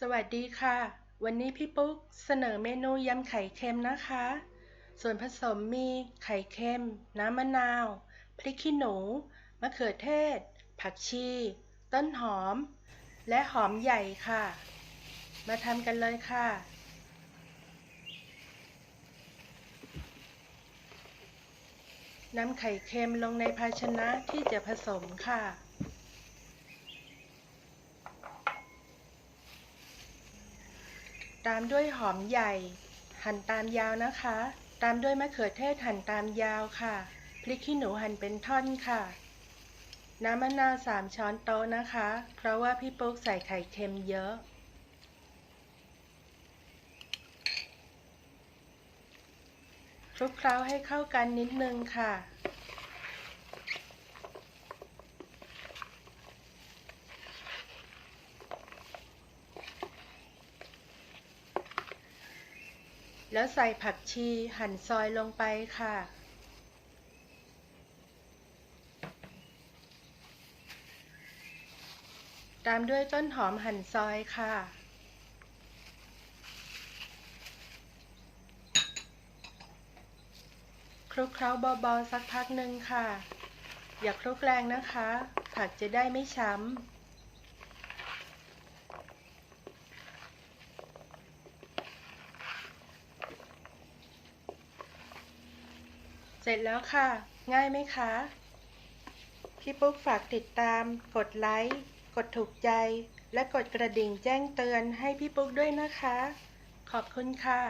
สวัสดีค่ะ วันนี้พี่ปุ๊กเสนอเมนูยำไข่เค็มนะคะ ส่วนผสมมีไข่เค็ม น้ำมะนาว พริกขี้หนู มะเขือเทศ ผักชี ต้นหอม และหอมใหญ่ค่ะ มาทำกันเลยค่ะ นำไข่เค็มลงในภาชนะที่จะผสมค่ะ ตามด้วยหอมใหญ่ หั่นตามยาวนะคะ ตามด้วยมะเขือเทศหั่นตามยาวค่ะ พริกขี้หนูหั่นเป็นท่อนค่ะ น้ำมะนาวสามช้อนโต๊ะนะคะ เพราะว่าพี่ปุ๊กใส่ไข่เค็มเยอะคลุกเคล้าให้เข้ากันนิดนึงค่ะ แล้วใส่ผักชีหั่นซอยลงไปค่ะ ตามด้วยต้นหอมหั่นซอยค่ะ คลุกเคล้าเบาๆสักพักหนึ่งค่ะ อย่าคลุกแรงนะคะ ผักจะได้ไม่ช้ำ เสร็จแล้วค่ะ ง่ายไหมคะ พี่ปุ๊กฝากติดตาม กดไลค์ กดถูกใจ และกดกระดิ่งแจ้งเตือนให้พี่ปุ๊กด้วยนะคะ ขอบคุณค่ะ